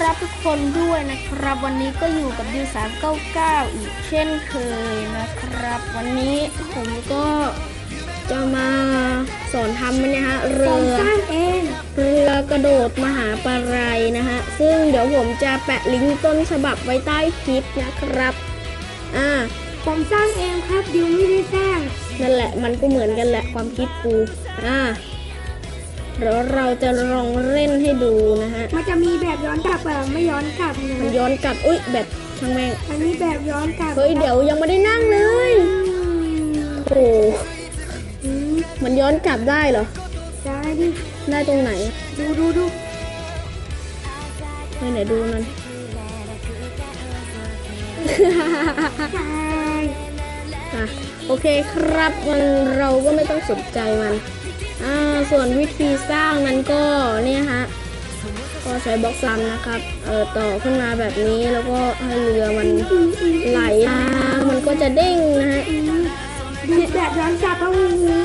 ครับ วันนี้ก็อยู่กับดิว399อีกเช่นเคยนะครับ วันนี้ผมก็จะมาสอนทำมันเนี่ยฮะเรืผมอสร้างเองเรือกระโดดมหาปลาไรนะฮะซึ่งเดี๋ยวผมจะแปะลิงก์ต้นฉบับไว้ใต้คลิปนะครับอ่าผมสร้างเองครับดิวไม่ได้สร้างนั่นแหละมันก็เหมือนกันแหละความคิดกูอ่า เดี๋ยวเราจะลองเล่นให้ดูนะฮะ มันจะมีแบบย้อนกลับแบบไม่ย้อนกลับนะมันย้อนกลับ อุ้ยแบตช่างแม่งอันนี้แบบย้อนกลับเฮ้ยเดี๋ยวยังไม่ได้นั่งเลยอืมโอ้โหอืมมันย้อนกลับได้เหรอ ได้ดิ ได้ตรงไหน ดูดูดูไปไหนดูนั่นใช่ อะโอเคครับมันเราก็ไม่ต้องสนใจมันอ่าส่วนวิธีสร้างนั้นก็เนี่ยฮะก็ใช้บล็อกซัมนะครับเออต่อขึ้นมาแบบนี้แล้วก็ให้เรือมันไหลมามันก็จะเด้งนะฮะอืมดูแบบย้อนกลับต้องมี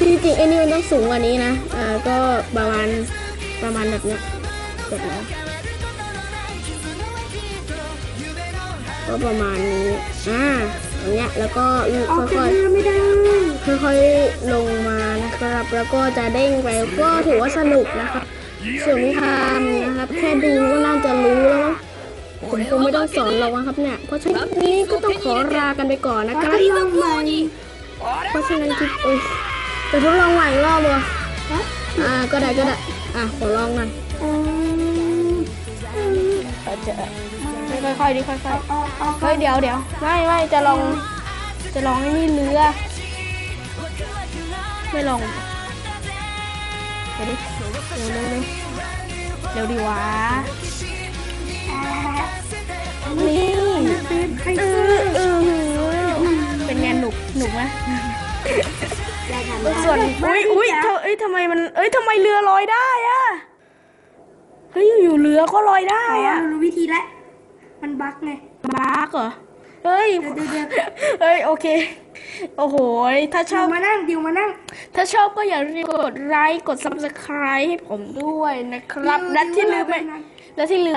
ที่จริงไอ้นี่มันต้องสูงกว่านี้นะอ่าก็ประมาณประมาณแบบเนี้ยแบบนี้ก็ประมาณนี้อ่า อย่างเงี้ยแล้วก็ออกค่จากอยเรือไม่ได้ๆค่อยๆลงมานะครับ แล้วก็จะเด้งไปก็ถือว่าสนุกนะครับส่วนวิธีทำนะครับ แค่ดูก็น่าจะรู้แล้วมั้งผมคงไม่ต้องสอนเราครับเนี่ย เพราะฉะนั้นนี้ก็ต้องขอลากันไปก่อนนะขอครับทดลองใหม่เพราะฉะนั้นคลิปเอ้ยไปทดลองใหม่อีกรอบวะครับอ่าก็ได้ก็ได้ อะขอลองหน่อยอื มอืมจะค่อยๆดิค่อยเอาเอาเอาๆเฮ้ยเดี๋ยวเดี๋ยวไม่ไม่จะลอง จะลองไอ้นี่เรือ ไม่ลองเดี๋ยวดิเร็วเร็วเร็วเร็วดีวะนี่เป็นใครเอเสื้ออเออเป็นไงหนุกหนุกไหมอย่าทำส่วนอุ้ยอุ้ยเธอเอ้ยทำไมมัน เอ้ยทำไมเรือลอยได้อะ เฮ้ยอยู่ๆเรือก็ลอยได้อ๋ออะรู้วิธีแล้วมันบั๊กไงบาร์กเหรอเฮ้ยเดี๋ยวเดี๋ยวเดี๋ยวเฮ้ยโอเค โอ้โหถ้าชดิอวบ มานั่งดิวมานั่ง ถ้าชอบก็อย่าลืมกดไลค์กด subscribe ให้ผมด้วยนะครับและที่ลืมไปและที่ลืม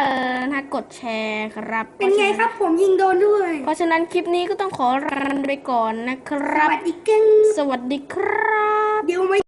นะกดแชร์ครับเป็นไงครับผมยิงโดนด้วยเพราะฉะนั้นคลิปนี้ก็ต้องขอรันไปก่อนนะคสรับ วัสดีกันสวัสดีครับเดี๋ยวไม่